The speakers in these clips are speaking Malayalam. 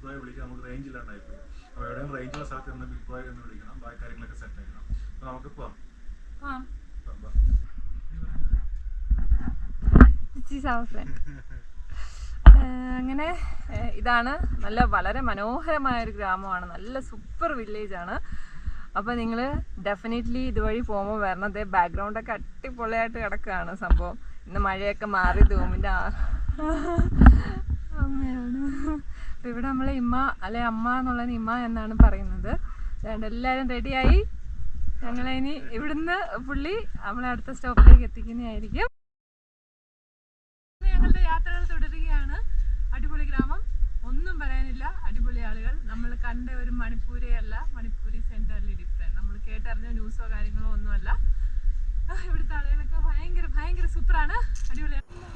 ബിഗ് ബ്രോയെ വിളിക്കാൻ നമുക്ക് റേഞ്ച് ഇല്ലാണ്ടായി പോയി. അപ്പോൾ എവിടെയും റേഞ്ചുള്ള സ്ഥലത്ത് നിന്ന് ബിഗ് ബോയ് ഒന്ന് വിളിക്കണം. ബാക്കി കാര്യങ്ങളൊക്കെ സെറ്റ് ആക്കണം. അപ്പോൾ നമുക്ക് പോവാം. ആ അങ്ങനെ ഇതാണ് നല്ല വളരെ മനോഹരമായ ഒരു ഗ്രാമമാണ്. നല്ല സൂപ്പർ വില്ലേജ് ആണ്. അപ്പോൾ നിങ്ങൾ ഡെഫിനറ്റ്ലി ഇതുവഴി പോകുമ്പോൾ വരണത് ബാക്ക്ഗ്രൗണ്ടൊക്കെ അടിപൊളിയായിട്ട് കിടക്കുകയാണ് സംഭവം. ഇന്ന് മഴയൊക്കെ മാറി ധൂമിന്റെ അമ്മയാണ് ഇവിടെ നമ്മൾ ഇമ്മ അല്ലെ അമ്മ എന്നുള്ളത് ഇമ്മ എന്നാണ് പറയുന്നത്. അതുകൊണ്ട് എല്ലാവരും റെഡിയായി? ഞങ്ങളെ ഇനി ഇവിടുന്ന് പുള്ളി നമ്മളെ അടുത്ത സ്റ്റോപ്പിലേക്ക് എത്തിക്കുന്നതായിരിക്കും. ഞങ്ങളുടെ യാത്രകൾ തുടരുകയാണ്. അടിപൊളി ഗ്രാമം. ഒന്നും പറയാനില്ല. അടിപൊളി ആളുകൾ. നമ്മൾ കണ്ട ഒരു മണിപ്പൂരേ അല്ല. മണിപ്പൂരി സെന്ററിൽ ഡിഫറെന്റ് നമ്മൾ കേട്ടറിഞ്ഞ ന്യൂസോ കാര്യങ്ങളോ ഒന്നുമല്ല. ഭയങ്കര ഭയങ്കര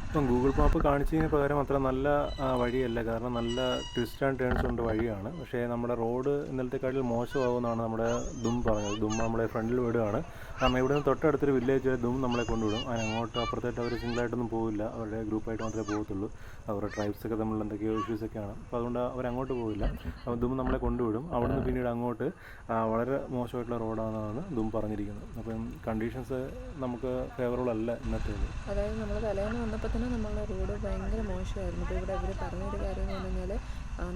ഇപ്പം ഗൂഗിൾ മാപ്പ് കാണിച്ചതിന് പ്രകാരം അത്ര നല്ല വഴിയല്ല. കാരണം നല്ല ട്വിസ്റ്റ് ആൻഡ് ടേൺസ് ഉണ്ട് വഴിയാണ്. പക്ഷേ നമ്മുടെ റോഡ് ഇന്നലത്തെക്കാട്ടിൽ മോശമാകുമെന്നാണ് നമ്മുടെ ദും പറഞ്ഞത്. ദും നമ്മുടെ ഫ്രണ്ടിൽ വിടുകയാണ് കാരണം ഇവിടെ നിന്ന് തൊട്ടടുത്തൊരു വില്ലേജ് വരെ ദും നമ്മളെ കൊണ്ടുവിടും. അതിന് അങ്ങോട്ട് അപ്പുറത്തായിട്ട് അവർ സിംഗിളായിട്ടൊന്നും പോകില്ല അവരുടെ ഗ്രൂപ്പായിട്ട് മാത്രമേ പോകത്തുള്ളൂ. അവരുടെ ട്രൈബ്സ് ഒക്കെ തമ്മിൽ എന്തൊക്കെയോ ഇഷ്യൂസ് ആണ് അപ്പോൾ അതുകൊണ്ട് അവർ അങ്ങോട്ട് പോകില്ല അപ്പോൾ ദും നമ്മളെ കൊണ്ടുവിടും. അവിടുന്ന് പിന്നീട് അങ്ങോട്ട് വളരെ മോശമായിട്ടുള്ള റോഡാണെന്നാണ് ദും പറഞ്ഞിരിക്കുന്നത്. അപ്പം കണ്ടീഷൻസ് നമുക്ക് ഫേവറബിൾ അല്ല ഇന്നത്തേത്. അതായത് നമ്മൾ തലേന്ന് വന്നപ്പോൾ തന്നെ നമ്മളുടെ റോഡ് ഭയങ്കര മോശമായിരുന്നു. ഇപ്പോൾ ഇവിടെ ഇവർ പറഞ്ഞൊരു കാര്യം എന്ന് പറഞ്ഞാൽ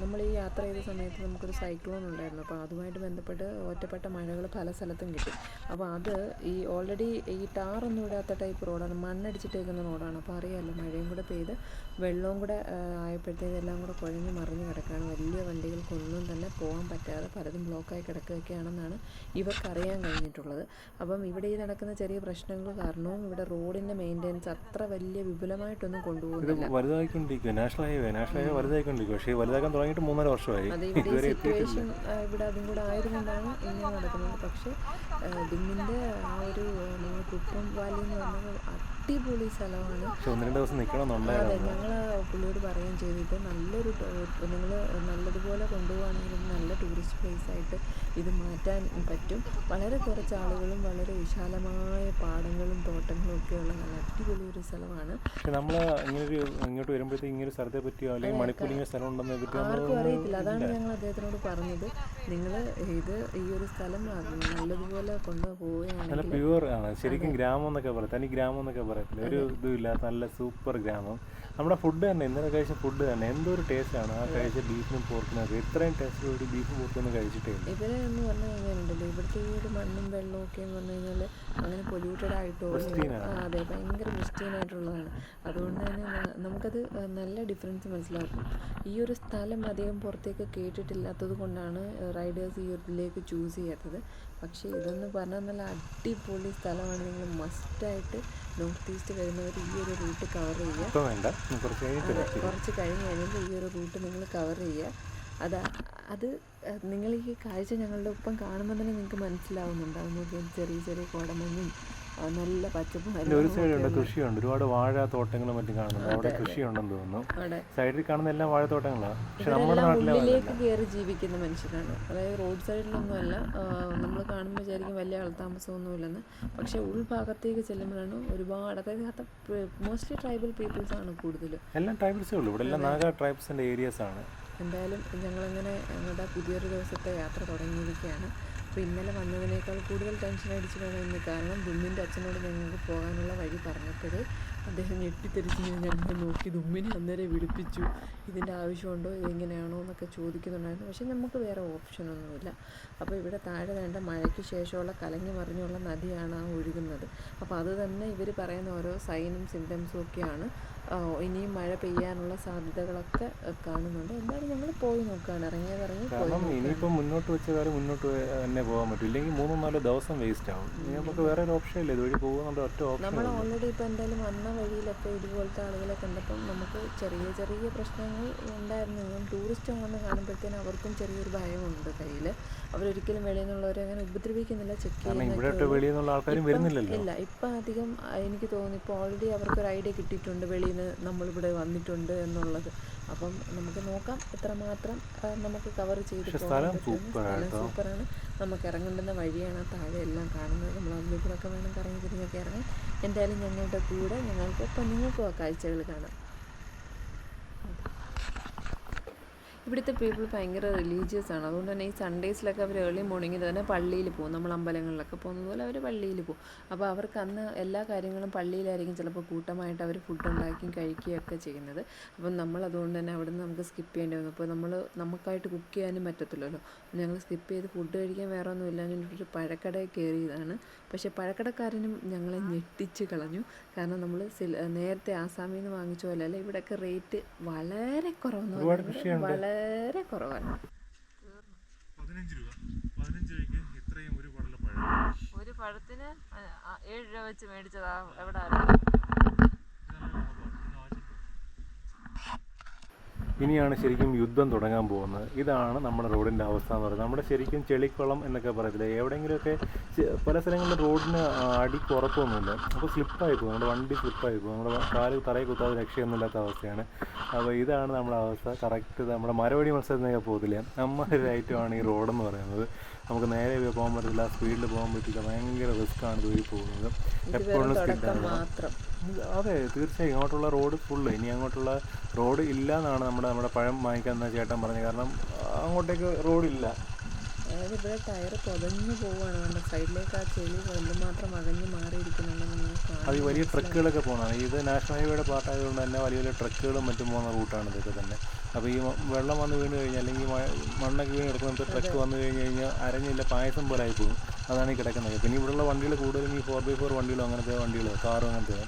നമ്മൾ ഈ യാത്ര ചെയ്ത സമയത്ത് നമുക്കൊരു സൈക്ലോൺ ഉണ്ടായിരുന്നു. അപ്പോൾ അതുമായിട്ട് ബന്ധപ്പെട്ട് ഒറ്റപ്പെട്ട മഴകൾ പല സ്ഥലത്തും കിട്ടി. അപ്പോൾ അത് ഈ ഓൾറെഡി ഈ ടാറൊന്നും ഇടാത്ത ടൈപ്പ് റോഡാണ് മണ്ണടിച്ചിട്ടേക്കുന്ന റോഡാണ് അപ്പോൾ അറിയാമല്ലോ മഴയും കൂടെ പെയ്ത് വെള്ളവും കൂടെ ആയപ്പോഴത്തേക്ക് എല്ലാം കൂടെ കുഴഞ്ഞ് മറിഞ്ഞ് കിടക്കുകയാണ്. വലിയ വണ്ടികൾക്കൊന്നും തന്നെ പോകാൻ പറ്റാതെ പലതും ബ്ലോക്കായി കിടക്കുകയൊക്കെയാണെന്നാണ് ഇവർക്കറിയാൻ കഴിഞ്ഞിട്ടുള്ളത്. അപ്പം ഇവിടെ ഈ നടക്കുന്ന ചെറിയ പ്രശ്നങ്ങൾ കാരണവും ഇവിടെ റോഡിന്റെ മെയിന്റെനൻസ് അത്ര വലിയ വിപുലമായിട്ടൊന്നും കൊണ്ടുപോകുന്നില്ല. വലുതായിക്കൊണ്ടിരിക്കുക നാഷണൽ ഹൈവേ നാഷണൽ ഹൈവേ വലുതായിക്കൊണ്ടിരിക്കുക പക്ഷേ വലുതാക്കാൻ തുടങ്ങിയിട്ട് മൂന്നര വർഷമായി. അത് ഇവിടെ സിറ്റുവേഷൻ ഇവിടെ അതും കൂടെ ആയതുകൊണ്ടാണ് ഇങ്ങനെ നടക്കുന്നത്. പക്ഷേ ദിമ്മിന്റെ ആ ഒരു കുപ്പം വാലി എന്ന് പറഞ്ഞത് അടിപൊളി സ്ഥലമാണ്. അതെ ഞങ്ങൾ പുള്ളിയോട് പറയുകയും ചെയ്തു. ഇത് നല്ലൊരു നിങ്ങൾ നല്ലതുപോലെ കൊണ്ടുപോകുകയാണെങ്കിൽ നല്ല ടൂറിസ്റ്റ് പ്ലേസ് ആയിട്ട് ഇത് മാറ്റാൻ പറ്റും. വളരെ കുറച്ച് ആളുകളും വളരെ വിശാലമായ പാടങ്ങളും തോട്ടങ്ങളും ഒക്കെയുള്ള നല്ല അടിപൊളി ഒരു സ്ഥലമാണ്. നമ്മൾ ഇങ്ങനൊരു ഇങ്ങോട്ട് വരുമ്പോഴത്തേക്ക് ഇങ്ങനെ സ്ഥലത്തെ പറ്റിയോ? അല്ലെങ്കിൽ മണിപ്പൂർ ഇങ്ങനെ സ്ഥലം ഉണ്ടെന്നതിനെ പറ്റി ആർക്കും അറിയത്തില്ല. അതാണ് ഞങ്ങൾ അദ്ദേഹത്തിനോട് പറഞ്ഞത്. നിങ്ങൾ ഇത് ഈ ഒരു സ്ഥലം നല്ലതുപോലെ നല്ല കൊണ്ടുപോവുകയാണെങ്കിൽ പ്യുവർ ആണ്. ശരിക്കും ഗ്രാമം എന്നൊക്കെ പറയാം തനി ഗ്രാമം എന്നൊക്കെ പറയത്തില്ല. ഒരു ഇതുമില്ല നല്ല സൂപ്പർ ഗ്രാമം. നമ്മുടെ ഫുഡ് തന്നെ ഇന്നലെ കഴിച്ച ഫുഡ് തന്നെ. എന്തോ ഒരു ആണ് ആ കഴിച്ച ബീഫിനും പോർക്കിനും ഒക്കെ. ഇത്രയും ടേസ്റ്റ് ഒരു ബീഫും പോർക്കൊന്നും കഴിച്ചിട്ടേ ഇല്ല. ഇവരെ എന്ന് പറഞ്ഞു കഴിഞ്ഞാലുണ്ടല്ലോ ഇവിടുത്തെ ഈ ഒരു മണ്ണും വെള്ളവും ഒക്കെ എന്ന് പറഞ്ഞു കഴിഞ്ഞാൽ അങ്ങനെ പൊല്യൂട്ടഡ് ആയിട്ടോ അതെ ഭയങ്കര ആയിട്ടുള്ളതാണ്. അതുകൊണ്ട് തന്നെ നമുക്കത് നല്ല ഡിഫറൻസ് മനസ്സിലാക്കും. ഈ ഒരു സ്ഥലം അധികം പുറത്തേക്ക് കേട്ടിട്ടില്ലാത്തത് കൊണ്ടാണ് റൈഡേഴ്സ് ഈ ഒരു ഇതിലേക്ക് ചൂസ് ചെയ്യാത്തത്. പക്ഷേ ഇതെന്ന് പറഞ്ഞാൽ നല്ല അടിപൊളി സ്ഥലമാണ്. നിങ്ങൾ മസ്റ്റായിട്ട് നോർത്ത് ഈസ്റ്റ് വരുന്നവർ ഈ ഒരു റൂട്ട് കവർ ചെയ്യുക. കുറച്ച് കഴിഞ്ഞ് കഴിയുമ്പോൾ ഈ ഒരു റൂട്ട് നിങ്ങൾ കവർ ചെയ്യുക. അത് അത് നിങ്ങൾ ഈ കാഴ്ച ഞങ്ങളുടെ ഒപ്പം കാണുമ്പോൾ തന്നെ നിങ്ങൾക്ക് മനസ്സിലാവുന്നുണ്ടാവും. നോക്കിയാൽ ചെറിയ ചെറിയ കോടമഞ്ഞും നല്ല പച്ചപ്പ് ഒരു സൈഡുണ്ട് കൃഷിയുണ്ട്. ഒരുപാട് വാഴ തോട്ടങ്ങളും മറ്റും കാണുന്നുണ്ട്. അവിടെ കൃഷിയുണ്ടെന്ന് തോന്നുന്നു. സൈഡിൽ കാണുന്ന എല്ലാ വാഴത്തോട്ടങ്ങളാണ് പക്ഷെ നമ്മുടെ ഉള്ളിലേക്ക് കയറി ജീവിക്കുന്ന മനുഷ്യരാണ്. അതായത് റോഡ് സൈഡിലൊന്നുമല്ല. നമ്മൾ കാണുമ്പോൾ വിചാരിക്കും വലിയ ആൾത്താമസമൊന്നുമില്ലെന്ന് പക്ഷെ ഉൾഭാഗത്തേക്ക് ചെല്ലുമ്പോഴാണ് ഒരുപാട് അതായത് മോസ്റ്റ്ലി ട്രൈബൽ പീപ്പിൾസ് ആണ് കൂടുതലും. എല്ലാം ട്രൈബൽസേ ഉള്ളൂ. ഇവിടെ എല്ലാം നാഗ ട്രൈബ്സിന്റെ ഏരിയസ് ആണ്. എന്തായാലും ഞങ്ങളങ്ങനെ ഞങ്ങളുടെ പുതിയൊരു ദിവസത്തെ യാത്ര തുടങ്ങിയിരിക്കുകയാണ്. അപ്പോൾ ഇന്നലെ വന്നതിനേക്കാൾ കൂടുതൽ ടെൻഷൻ അടിച്ച് വേണം ഇന്ന്. കാരണം ദുമ്മിന്റെ അച്ഛനോട് ഞങ്ങൾക്ക് പോകാനുള്ള വഴി പറഞ്ഞപ്പോൾ അദ്ദേഹം ഞെട്ടിത്തെറിച്ച് ഇങ്ങനെ ഞങ്ങളെ നോക്കി. ദുമ്മിനെ അന്നേരം വിളിപ്പിച്ചു. ഇതിന്റെ ആവശ്യമുണ്ടോ? ഇതെങ്ങനെയാണോ എന്നൊക്കെ ചോദിക്കുന്നുണ്ടായിരുന്നു. പക്ഷേ നമുക്ക് വേറെ ഓപ്ഷനൊന്നുമില്ല അപ്പോൾ ഇവിടെ താഴെ വേണ്ട മഴയ്ക്ക് ശേഷമുള്ള കലങ്ങി മറിഞ്ഞുള്ള നദിയാണ് ആ ഒഴുകുന്നത്. അപ്പോൾ അത് തന്നെ ഇവർ പറയുന്ന ഓരോ സൈനും സിംറ്റംസും ഒക്കെയാണ്. ഇനിയും മഴ പെയ്യാനുള്ള സാധ്യതകളൊക്കെ കാണുന്നുണ്ട്. എന്തായാലും ഞങ്ങൾ പോയി നോക്കുകയാണ് ഇറങ്ങിയത് ഇറങ്ങി ഇനിയിപ്പോൾ കാരണം നോക്കുകയാണ്. ഇനിയിപ്പം മുന്നോട്ട് വെച്ച കാര്യം മുന്നോട്ട് തന്നെ പോകാൻ പറ്റും. ഇല്ലെങ്കിൽ മൂന്നോ നാലോ ദിവസം വേസ്റ്റ് ആവും. നമുക്ക് വേറെ ഒരു ഓപ്ഷൻ ഇല്ല. ഇതുവഴി പോകുന്നുണ്ട് ഒറ്റ ഓപ്ഷൻ നമ്മൾ ഓൾറെഡി ഇപ്പോൾ എന്തായാലും വന്ന വഴിയിലൊക്കെ ഇതുപോലത്തെ ആളുകളെ കണ്ടപ്പം നമുക്ക് ചെറിയ ചെറിയ പ്രശ്നങ്ങൾ ഉണ്ടായിരുന്നു. ടൂറിസ്റ്റ് വന്ന് കാണുമ്പോഴത്തേനും അവർക്കും ചെറിയൊരു ഭയമുണ്ട് കയ്യിൽ അവരൊരിക്കലും വെളിയിൽ നിന്നുള്ളവരെ അങ്ങനെ ഉപദ്രവിക്കുന്നില്ല ചെക്ക് വരുന്നില്ലല്ലോ. ഇല്ല. ഇപ്പം അധികം എനിക്ക് തോന്നുന്നു ഇപ്പോൾ ഓൾറെഡി അവർക്ക് ഒരു ഐഡിയ കിട്ടിയിട്ടുണ്ട് വെളിയിൽ ഇതിന് നമ്മളിവിടെ വന്നിട്ടുണ്ട് എന്നുള്ളത്. അപ്പം നമുക്ക് നോക്കാം. എത്രമാത്രം നമുക്ക് കവർ ചെയ്ത് സ്ഥലം സൂപ്പറാണ്. നമുക്ക് ഇറങ്ങേണ്ടുന്ന വഴിയാണ് താഴെ എല്ലാം കാണുന്നത്. നമ്മൾ അതിലൂടെയൊക്കെ വേണം കറങ്ങി തിരിഞ്ഞൊക്കെ ഇറങ്ങാൻ എന്തായാലും ഞങ്ങളുടെ കൂടെ ഞങ്ങൾക്ക് ഇപ്പം നിങ്ങൾക്കും ആ കാഴ്ചകൾ കാണാം. ഇവിടുത്തെ പീപ്പിൾ ഭയങ്കര റിലീജിയസ് ആണ്. അതുകൊണ്ട് തന്നെ ഈ സൺഡേസിലൊക്കെ അവർ ഏർലി മോർണിംഗിൽ തന്നെ പള്ളിയിൽ പോകും. നമ്മൾ അമ്പലങ്ങളിലൊക്കെ പോകുന്നത് പോലെ അവർ പള്ളിയിൽ പോകും. അപ്പോൾ അവർക്ക് അന്ന് എല്ലാ കാര്യങ്ങളും പള്ളിയിലായിരിക്കും ചിലപ്പോൾ കൂട്ടമായിട്ട് അവർ ഫുഡ് ഉണ്ടാക്കിയും കഴിക്കുകയൊക്കെ ചെയ്യുന്നത്. അപ്പം നമ്മൾ അതുകൊണ്ട് തന്നെ അവിടെ നിന്ന് നമുക്ക് സ്കിപ്പ് ചെയ്യേണ്ടി വന്നു. അപ്പോൾ നമ്മൾ നമുക്കായിട്ട് കുക്ക് ചെയ്യാനും പറ്റത്തില്ലല്ലോ. ഞങ്ങൾ സ്കിപ്പ് ചെയ്ത് ഫുഡ് കഴിക്കാൻ വേറെ ഒന്നുമില്ല ഒരു പഴക്കടയിൽ കയറിയതാണ്. പക്ഷേ പഴക്കടക്കാരനും ഞങ്ങളെ ഞെട്ടിച്ച് കളഞ്ഞു. കാരണം നമ്മൾ നേരത്തെ ആസാമിൽ നിന്ന് വാങ്ങിച്ച പോലെ അല്ല ഇവിടെയൊക്കെ റേറ്റ് വളരെ കുറവെന്ന് വളരെ കുറവാണ്. പതിനഞ്ച് രൂപ. പതിനഞ്ച് രൂപയ്ക്ക് ഇത്രയും ഒരു പഴം. ഒരു പഴത്തിന് ഏഴ് രൂപ വെച്ച് മേടിച്ചതാ എവിടെ? ഇനിയാണ് ശരിക്കും യുദ്ധം തുടങ്ങാൻ പോകുന്നത്. ഇതാണ് നമ്മുടെ റോഡിന്റെ അവസ്ഥ എന്ന് പറയുന്നത്. നമ്മുടെ ശരിക്കും ചെളിക്കുളം എന്നൊക്കെ പറയത്തില്ല? എവിടെയെങ്കിലുമൊക്കെ പല സ്ഥലങ്ങളിലും റോഡിന് അടിക്ക് ഉറപ്പൊന്നുമില്ല അപ്പോൾ സ്ലിപ്പായി പോകും. നമ്മുടെ വണ്ടി സ്ലിപ്പായി പോകും. നമ്മുടെ കാൽ തറയിൽ കുത്താതെ രക്ഷയൊന്നുമില്ലാത്ത അവസ്ഥയാണ്. അപ്പോൾ ഇതാണ് നമ്മുടെ അവസ്ഥ. കറക്റ്റ് നമ്മുടെ മരവടി മത്സരത്തിനൊക്കെ പോകത്തില്ല? നമ്മുടെ ഐറ്റമാണ് ഈ റോഡെന്ന് പറയുന്നത്. നമുക്ക് നേരെ പോകാൻ പറ്റില്ല സ്പീഡിൽ പോകാൻ പറ്റില്ല ഭയങ്കര റിസ്ക്കാണ് പോകുന്നത്. ഇത് എപ്പോഴും വെറും തുടക്കം സ്പീഡാണ് മാത്രം. അതെ തീർച്ചയായും ഇങ്ങോട്ടുള്ള റോഡ് ഫുള്ള് ഇനി അങ്ങോട്ടുള്ള റോഡ് ഇല്ല എന്നാണ് നമ്മുടെ നമ്മുടെ പഴം വാങ്ങിക്കുന്ന ചേട്ടൻ പറഞ്ഞത്. കാരണം അങ്ങോട്ടേക്ക് റോഡില്ല അതായത് ഇവിടെ ടയർ പുതഞ്ഞു പോവുകയാണ്. കണ്ട സൈഡിലേക്ക് ആ ചെളി എന്തുമാത്രം അകഞ്ഞ് മാറിയിരിക്കുന്നുണ്ടെന്ന് നിങ്ങൾക്ക് അത് വലിയ ട്രക്കുകളൊക്കെ പോകുന്നതാണ്. ഇത് നാഷണൽ ഹൈവേയുടെ പാർട്ടായതുകൊണ്ട് തന്നെ വലിയ വലിയ ട്രക്കുകളും മറ്റും പോകുന്ന റൂട്ടാണ് ഇതൊക്കെ തന്നെ. അപ്പോൾ ഈ വെള്ളം വന്ന് വീണ് കഴിഞ്ഞാൽ അല്ലെങ്കിൽ മണ്ണൊക്കെ വീണ് കിടക്കുന്നത് ട്രക്ക് വന്നു കഴിഞ്ഞ് കഴിഞ്ഞാൽ അരഞ്ഞില്ല പായസം പോലെ ആയി പോകും. അതാണ് ഈ കിടക്കുന്നത്. പിന്നെ ഇവിടെയുള്ള വണ്ടികൾ കൂടുതലും ഈ ഫോർ ബൈ ഫോർ വണ്ടികളും അങ്ങനത്തെ വണ്ടികളോ കാറും അങ്ങനത്തെ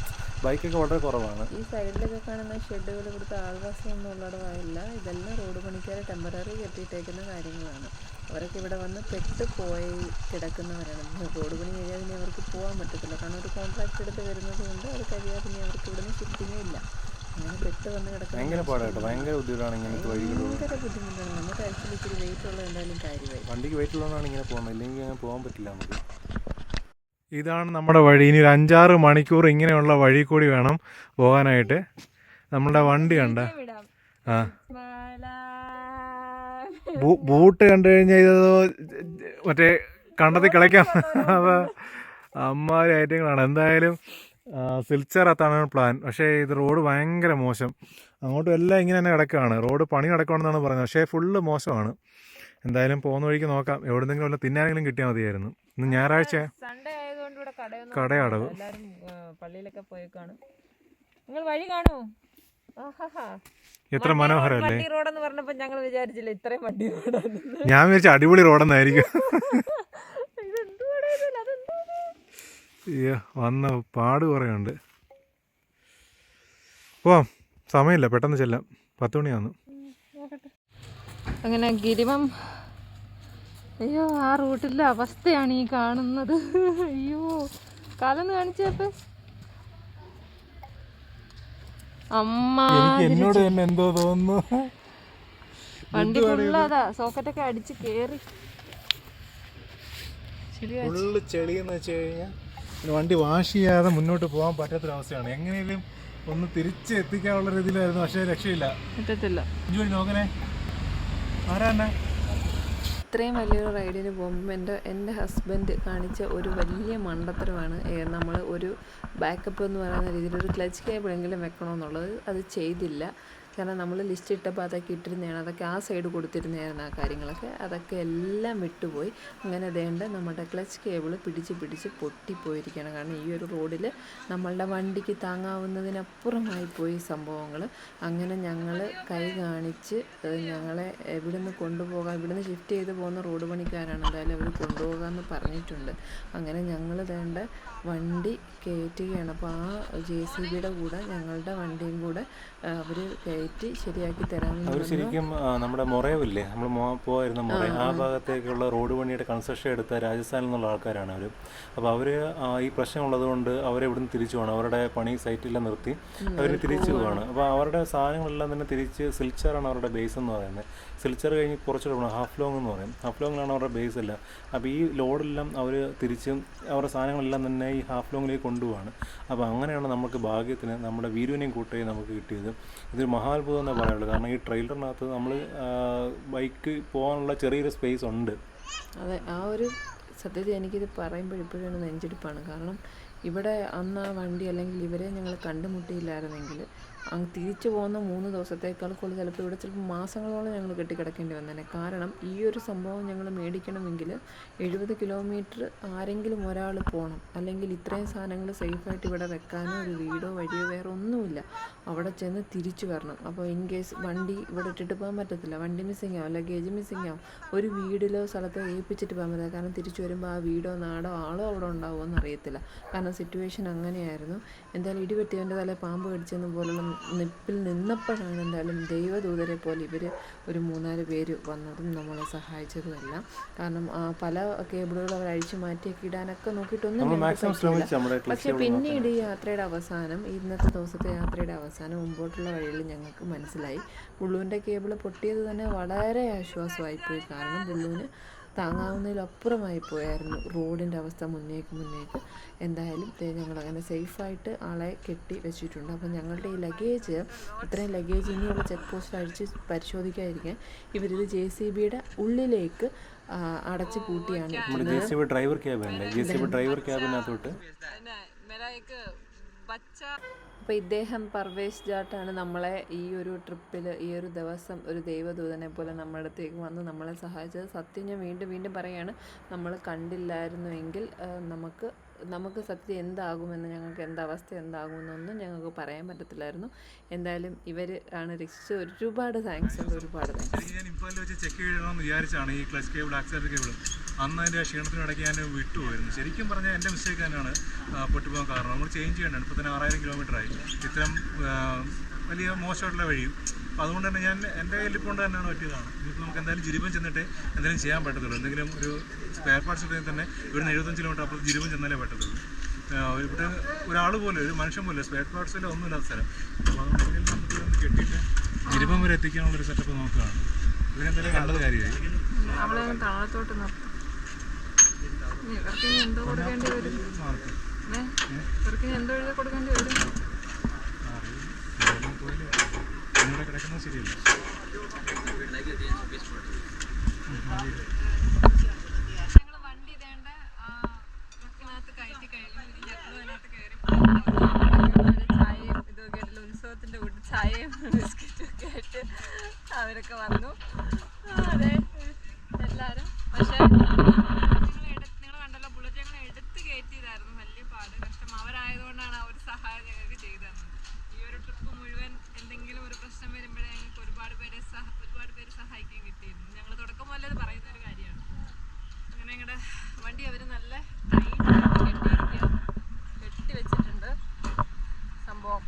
ബൈക്കൊക്കെ വളരെ കുറവാണ്. ഈ സൈഡിലൊക്കെ കാണുന്ന ഷെഡുകൾ ഇവിടുത്തെ ആൾവാസമൊന്നും ഉള്ളടവായില്ല ഇതെല്ലാം റോഡ് പണിക്കാർ ടെമ്പററി കെട്ടിയിട്ടേക്കുന്ന കാര്യങ്ങളാണ്. അവരൊക്കെ ഇവിടെ വന്ന് പെട്ട് പോയി കിടക്കുന്നവരാണ്. റോഡ് പണി കഴിയാതെ അവർക്ക് പോകാൻ പറ്റത്തില്ല. കാരണം ഒരു കോൺട്രാക്ട് എടുത്ത് വരുന്നത് കൊണ്ട് അത് കഴിയാതെ അവർക്ക് ഇവിടുന്ന് ഷിഫ്റ്റിങ്ങേ ഇല്ല. അങ്ങനെ പെട്ട് വന്ന് കിടക്കുന്ന ഭയങ്കര പാടാട്ടോ ഭയങ്കര ബുദ്ധിമുട്ടാണ് ഇങ്ങനത്തെ വഴികൾ ഭയങ്കര ബുദ്ധിമുട്ടാണ്. നമുക്ക് ആക്ച്വലി ഇച്ചിരി വെയിറ്റ് ഉള്ളത് എന്തായാലും കാര്യമായി. വണ്ടിക്ക് വെയിറ്റ് ഉള്ളതുകൊണ്ടാണ് ഇങ്ങനെ പോകുന്നത്. ഇല്ലെങ്കിൽ അങ്ങനെ പോകാൻ പറ്റില്ല നമുക്ക്. ഇതാണ് നമ്മുടെ വഴി. ഇനി ഒരു അഞ്ചാറ് മണിക്കൂർ ഇങ്ങനെയുള്ള വഴി കൂടി വേണം പോകാനായിട്ട്. നമ്മുടെ വണ്ടി കണ്ട. ആ. ബൂട്ട് കണ്ടു കഴിഞ്ഞാൽ ഇത് മറ്റേ കണ്ടത്തിൽ കളിക്കാം അമ്മാതിരി ഐറ്റങ്ങളാണ്. എന്തായാലും സിൽച്ചറത്താണ് പ്ലാൻ പക്ഷേ ഇത് റോഡ് ഭയങ്കര മോശം. അങ്ങോട്ടും എല്ലാം ഇങ്ങനെ തന്നെ കിടക്കുകയാണ്. റോഡ് പണി കിടക്കണമെന്നാണ് പറയുന്നത് പക്ഷേ ഫുള്ള് മോശമാണ്. എന്തായാലും പോകുന്ന വഴിക്ക് നോക്കാം. എവിടെന്നെങ്കിലും വല്ല തിന്നാനെങ്കിലും കിട്ടിയാൽ മതിയായിരുന്നു. ഇന്ന് ഞായറാഴ്ച കടയടവ്. പള്ളിയിലൊക്കെ പോയേക്കാണ്. നിങ്ങൾ വഴി കാണൂ. എത്ര മനോഹരല്ലേ. റോഡെന്ന് പറഞ്ഞപ്പോ ഞങ്ങൾ വിചാരിച്ചില്ല ഇത്രയും വണ്ടി റോഡാണ് ഞാൻ വിചാരിച്ച അടിപൊളി റോഡെന്നായിരിക്കും. അയ്യോ വന്ന പാട് കുറേയുണ്ട് ഓ പോവാം സമയമില്ല പെട്ടെന്ന് ചെല്ലാം. പത്ത് മണിയാന്ന് അങ്ങനെ ഗിരിമം അയ്യോ ആ റൂട്ടിലെ അവസ്ഥയാണ് ഈ കാണുന്നത്. അയ്യോ കാലൊന്ന് കാണിച്ചപ്പോ. അമ്മ എന്നോട് തന്നെ എന്തോ തോന്നുന്നു. വണ്ടി ഫുള്ളതാ സോക്കറ്റൊക്കെ അടിച്ച് കേറി. ചെളിയെന്ന് ചെളി എന്ന് വെച്ച് കഴിഞ്ഞാൽ വണ്ടി വാഷ് ചെയ്യാതെ മുന്നോട്ട് പോകാൻ പറ്റാത്തൊരവസ്ഥയാണ്. എങ്ങനെയും ഒന്ന് തിരിച്ച് എത്തിക്കാനുള്ള രീതിയിലായിരുന്നു പക്ഷേ രക്ഷയില്ല. പറ്റത്തില്ല. നോക്കണേ. ആരാണ് ഇത്രയും വലിയൊരു റൈഡിന് പോകുമ്പോൾ എന്റെ എന്റെ ഹസ്ബൻഡ് കാണിച്ച ഒരു വലിയ മണ്ടത്തരമാണ് നമ്മൾ ഒരു ബാക്കപ്പ് എന്ന് പറയുന്ന രീതിയിൽ ഒരു ക്ലച്ച് കേബിളെങ്കിലും വെക്കണമെന്നുള്ളത്. അത് ചെയ്തില്ല. കാരണം നമ്മൾ ലിസ്റ്റ് ഇട്ടപ്പോൾ അതൊക്കെ ഇട്ടിരുന്നതാണ്. അതൊക്കെ ആ സൈഡ് കൊടുത്തിരുന്നതായിരുന്നു ആ കാര്യങ്ങളൊക്കെ. അതൊക്കെ എല്ലാം വിട്ടുപോയി. അങ്ങനെ ദേണ്ട നമ്മുടെ ക്ലച്ച് കേബിൾ പിടിച്ച് പിടിച്ച് പൊട്ടിപ്പോയിരിക്കുകയാണ്. കാരണം ഈ ഒരു റോഡിൽ നമ്മളുടെ വണ്ടിക്ക് താങ്ങാവുന്നതിനപ്പുറമായി പോയി സംഭവങ്ങൾ അങ്ങനെ ഞങ്ങൾ കൈ കാണിച്ച് ഞങ്ങളെ ഇവിടുന്ന് കൊണ്ടുപോകാൻ ഇവിടുന്ന് ഷിഫ്റ്റ് ചെയ്ത് പോകുന്ന റോഡ് പണിക്കാരാണ് എന്തായാലും അവർ കൊണ്ടുപോകാമെന്ന് പറഞ്ഞിട്ടുണ്ട്. അങ്ങനെ ഞങ്ങൾ വേണ്ട വണ്ടി കയറ്റുകയാണ്. അപ്പോൾ ആ ജെ സി ബിയുടെ കൂടെ ഞങ്ങളുടെ വണ്ടിയും കൂടെ അവർ കയറ്റി ശരിയാക്കി തരാമെന്ന് അവർ ശരിക്കും നമ്മുടെ മുറയവില്ലേ നമ്മൾ പോയിരുന്ന മുറ. ആ ഭാഗത്തേക്കുള്ള റോഡ് പണിയുടെ കൺസ്ട്രക്ഷൻ എടുത്ത രാജസ്ഥാനിൽ നിന്നുള്ള ആൾക്കാരാണ് അവർ അപ്പോൾ അവർ ഈ പ്രശ്നം ഉള്ളതുകൊണ്ട് അവരെ ഇവിടുന്ന് തിരിച്ചു പോകണം. അവരുടെ പണി സൈറ്റിലെല്ലാം നിർത്തി അവർ തിരിച്ചു പോവാണ്. അപ്പോൾ അവരുടെ സാധനങ്ങളെല്ലാം തന്നെ തിരിച്ച് സിൽച്ചറാണ് അവരുടെ ബേസ് എന്ന് പറയുന്നത്. സിൽച്ചർ കഴിഞ്ഞ് കുറച്ചുകൂടെ പോകണം ഹാഫ് ലോങ് എന്ന് പറയും. ഹാഫ് ലോങ്ങിലാണ് അവരുടെ ബേസ് എല്ലാം. അപ്പോൾ ഈ ലോഡെല്ലാം അവർ തിരിച്ചും അവരുടെ സാധനങ്ങളെല്ലാം തന്നെ ഈ ഹാഫ് ലോങ്ങിലേക്ക് കൊണ്ടുപോവാണ്. അപ്പോൾ അങ്ങനെയാണ് നമുക്ക് ഭാഗ്യത്തിന് നമ്മുടെ വീരുവിനെയും കൂട്ടുകയും നമുക്ക് കിട്ടിയത്. ഇതൊരു മഹാത്ഭുതം എന്നേ പറയുള്ളൂ കാരണം ഈ ട്രെയിലറിനകത്ത് നമ്മൾ ബൈക്ക് പോകാനുള്ള ചെറിയൊരു സ്പേസ് ഉണ്ട്. അതെ ആ ഒരു സത്യത്തിൽ എനിക്കിത് പറയുമ്പോൾ ഇപ്പോഴാണ് നെഞ്ചെടുപ്പാണ്. കാരണം ഇവിടെ അന്ന് ആ വണ്ടി അല്ലെങ്കിൽ ഇവരെ ഞങ്ങൾ കണ്ടുമുട്ടിയില്ലായിരുന്നെങ്കിൽ അങ്ങ് തിരിച്ചു പോകുന്ന മൂന്ന് ദിവസത്തേക്കാൾ കൂടുതൽ ചിലപ്പോൾ ഇവിടെ ചിലപ്പോൾ മാസങ്ങളോളം ഞങ്ങൾ കെട്ടിക്കിടക്കേണ്ടി വന്നേനെ. കാരണം ഈ ഒരു സംഭവം ഞങ്ങൾ മേടിക്കണമെങ്കിൽ എഴുപത് കിലോമീറ്റർ ആരെങ്കിലും ഒരാൾ പോകണം. അല്ലെങ്കിൽ ഇത്രയും സാധനങ്ങൾ സേഫായിട്ട് ഇവിടെ വെക്കാനോ ഒരു വീടോ വഴിയോ വേറെ ഒന്നുമില്ല. അവിടെ ചെന്ന് തിരിച്ചു വരണം. അപ്പോൾ ഇൻ കേസ് വണ്ടി ഇവിടെ ഇട്ടിട്ട് പോകാൻ പറ്റത്തില്ല. വണ്ടി മിസ്സിങ് ആവും ലഗേജ് മിസ്സിങ് ആവും. ഒരു വീടിലോ സ്ഥലത്തോ ഏൽപ്പിച്ചിട്ട് പോകാൻ പറ്റില്ല. കാരണം തിരിച്ചു വരുമ്പോൾ ആ വീടോ നാടോ ആളോ അവിടെ ഉണ്ടാവുമോ എന്നറിയത്തില്ല. കാരണം സിറ്റുവേഷൻ അങ്ങനെയായിരുന്നു. എന്തായാലും ഇടിവെട്ടിയവന്റെ തലേ പാമ്പ് കടിച്ചെന്ന് പോലുള്ള നിപ്പിൽ നിന്നപ്പോഴാണ് എന്തായാലും ദൈവദൂതരെ പോലെ ഇവർ ഒരു മൂന്നാൽ പേര് വന്നതും നമ്മളെ സഹായിച്ചതുമെല്ലാം. കാരണം പല കേബിളുകൾ അവർ അഴിച്ചു മാറ്റിയൊക്കെ ഇടാനൊക്കെ നോക്കിയിട്ടൊന്നും പക്ഷെ പിന്നീട് ഈ യാത്രയുടെ അവസാനം ഇന്നത്തെ ദിവസത്തെ യാത്രയുടെ അവസാനം മുമ്പോട്ടുള്ള വഴിയിൽ ഞങ്ങൾക്ക് മനസ്സിലായി. ബുള്ളുവിന്റെ കേബിൾ പൊട്ടിയത് തന്നെ വളരെ ആശ്വാസമായിപ്പോയി. കാരണം ബുള്ളുവിന് താങ്ങാവുന്നതിലപ്പുറമായി പോയായിരുന്നു റോഡിന്റെ അവസ്ഥ മുന്നേക്ക് മുന്നേക്ക്. എന്തായാലും ഞങ്ങൾ അങ്ങനെ സേഫായിട്ട് ആളെ കെട്ടി വെച്ചിട്ടുണ്ട്. അപ്പം ഞങ്ങളുടെ ഈ ലഗേജ് ഇത്രയും ലഗേജ് ഇനിയുള്ള ചെക്ക് പോസ്റ്റ് അഴിച്ച് പരിശോധിക്കാതിരിക്കാൻ ഇവരിത് ജെ സി ബിയുടെ ഉള്ളിലേക്ക് അടച്ചു അടച്ച് പൂട്ടിയാണ് നമ്മുടെ J C B driver cab J C B driver ക്യാബിനകത്തോട്ട്. അപ്പോൾ ഇദ്ദേഹം പർവേശ് ജാട്ടാണ് നമ്മളെ ഈ ഒരു ട്രിപ്പിൽ ഈ ഒരു ദിവസം ഒരു ദൈവദൂതനെ പോലെ നമ്മുടെ അടുത്തേക്ക് വന്ന് നമ്മളെ സഹായിച്ചത്. സത്യം ഞാൻ വീണ്ടും വീണ്ടും പറയാണ് നമ്മൾ കണ്ടില്ലായിരുന്നു എങ്കിൽ നമുക്ക് നമുക്ക് സത്യം എന്താകുമെന്ന് ഞങ്ങൾക്ക് എന്ത അവസ്ഥ എന്താകുമെന്നൊന്നും ഞങ്ങൾക്ക് പറയാൻ പറ്റത്തില്ലായിരുന്നു. എന്തായാലും ഇവർ ആണ് രക്ഷിച്ചത്. ഒരുപാട് താങ്ക്സ് ഉണ്ട് ഒരുപാട് താങ്ക്സ് ഞാൻ ഇമ്പാലിൽ വെച്ച് ചെക്ക് ചെയ്യണമെന്ന് വിചാരിച്ചാണ് ഈ ക്ലച്ച് കേബിൾ ആക്സിഡന്റ് കേബിൾ അന്ന് അതിന്റെ ക്ഷീണത്തിനിടയ്ക്ക് ഞാൻ വിട്ടുപോയിരുന്നു. ശരിക്കും പറഞ്ഞാൽ എന്റെ മിസ്റ്റേക്ക് തന്നെയാണ് ആ, പൊട്ടിപ്പോകാൻ കാരണം. നമ്മൾ ചേഞ്ച് ചെയ്യണം ഇപ്പോൾ തന്നെ ആറായിരം കിലോമീറ്റർ ആയി. ഇത്തരം വലിയ മോശമായിട്ടുള്ള വഴിയും അപ്പോൾ അതുകൊണ്ട് തന്നെ ഞാൻ എന്റെ കയ്യിലിപ്പോണ്ട് തന്നെയാണ് പറ്റിയതാണ്. ഇതിപ്പോൾ നമുക്ക് എന്തായാലും ജിരിബം ചെന്നിട്ട് എന്തെങ്കിലും ചെയ്യാൻ പറ്റത്തുള്ളൂ. എന്തെങ്കിലും ഒരു സ്പെയർ പാർട്സ് ഉണ്ടെങ്കിൽ തന്നെ ഇവിടുന്ന് എഴുപത്തഞ്ച് കിലോമീറ്റർ അപ്പോൾ ജിരിബം ചെന്നാലേ പറ്റത്തുള്ളൂ. ഇവിടെ ഒരാൾ പോലെ ഒരു മനുഷ്യൻ പോലെ സ്പെയർ പാർട്സിൽ ഒന്നുമില്ലാത്ത സ്ഥലം. അപ്പോൾ അതുകൊണ്ടെങ്കിൽ നമുക്ക് ഇതൊന്ന് കെട്ടിയിട്ട് ജിരിബം വരെ എത്തിക്കാനുള്ളൊരു സെറ്റപ്പ് നോക്കുകയാണ്. ഇവരെന്തായാലും കണ്ടത് കാര്യമായി. അവളെ താഴത്തോട്ട് നിർത്തും ഇവർക്ക് എന്തോ കൊടുക്കേണ്ടി വരും. ഇവർക്ക് എന്തോ എഴുതി കൊടുക്കേണ്ടി വരും. ഇവിടെ കിടക്കുന്നത് ശരിയല്ല ഞങ്ങൾ വണ്ടി ഇതേണ്ട ട്രക്കിനകത്ത് കയറ്റി കഴിഞ്ഞു ഇനി ഞങ്ങളും അതിനകത്ത് കയറി പോകും. ചായയും ഇതൊക്കെ ആയിട്ടുള്ള ഉത്സവത്തിന്റെ കൂട്ട് ചായയും ബിസ്ക്കറ്റും ഒക്കെ ആയിട്ട് അവരൊക്കെ വന്നു ആ, അതെ എല്ലാരും പക്ഷെ നിങ്ങൾ കണ്ടല്ലോ ബുള്ളറ്റ് ഞങ്ങൾ എടുത്ത് കയറ്റിയതായിരുന്നു വലിയ പാട് കഷ്ടം അവരായതുകൊണ്ടാണ് ആ ഒരു സഹായം ഞങ്ങൾക്ക് ചെയ്തു തന്നത് ഈ ഒരു ട്രിപ്പ് മുഴുവൻ എന്തെങ്കിലും ഒരു പ്രശ്നം വരുമ്പോഴേ ഞങ്ങൾക്ക് ഒരുപാട് പേരെ സഹ ഒരുപാട് പേര് സഹായിക്കാൻ കിട്ടിയിരുന്നു ഞങ്ങൾ തുടക്കം മുതലേ അത് പറയുന്ന ഒരു കാര്യമാണ് അങ്ങനെ ഞങ്ങളുടെ വണ്ടി അവർ നല്ല ടൈറ്റ് കെട്ടിയിരിക്കുക കെട്ടി വെച്ചിട്ടുണ്ട് സംഭവം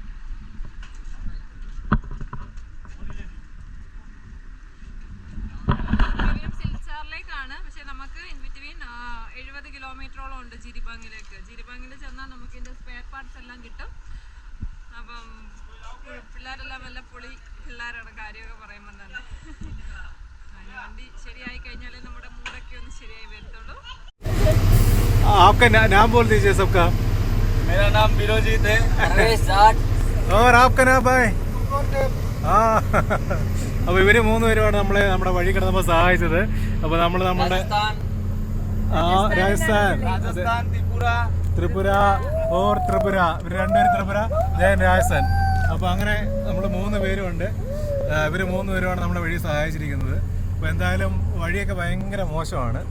ഇനിയും സിൽച്ചാറിലേക്കാണ് പക്ഷെ നമുക്ക് ഇൻ ബിറ്റ്വീൻ എഴുപത് കിലോമീറ്ററോളം ഉണ്ട് ജിരിബാങ്ങിലേക്ക് ജിരിബാങ്ങിൽ ചെന്നാൽ നമുക്ക് ഇതിന്റെ സ്പെയർ പാർട്സ് എല്ലാം കിട്ടും അപ്പം പി- പിള്ളേരെല്ലാം വല്ല പൊളി പിള്ളേരാണ് കാര്യമൊക്കെ പറയുമ്പോൾ തന്നെ അങ്ങനെ വണ്ടി ശരിയായി കഴിഞ്ഞാലേ നമ്മുടെ മൂടൊക്കെ ഒന്ന് ശരിയായി വരത്തുള്ളൂ आपका ना, नाम बोल दीजिए सबका मेरा नाम बिरोजीत है परवेश जाट और आपका नाम भाई ആ അപ്പോൾ ഇവര് മൂന്ന് പേരുമാണ് നമ്മളെ നമ്മുടെ വഴി കിടന്നപ്പോൾ സഹായിച്ചത് അപ്പോൾ നമ്മൾ നമ്മുടെ राजस्थान ആ രാജസ്ഥാൻ. ത്രിപുര. ഓർ ത്രിപുര. ഇവർ രണ്ടുപേരും ത്രിപുര ഞാൻ രാജസ്ഥാൻ. അപ്പോൾ അങ്ങനെ നമ്മൾ മൂന്ന് പേരുമുണ്ട് ഇവർ മൂന്ന് പേരുമാണ് നമ്മുടെ വഴി സഹായിച്ചിരിക്കുന്നത്. അപ്പോൾ എന്തായാലും വഴിയൊക്കെ ഭയങ്കര മോശമാണ്.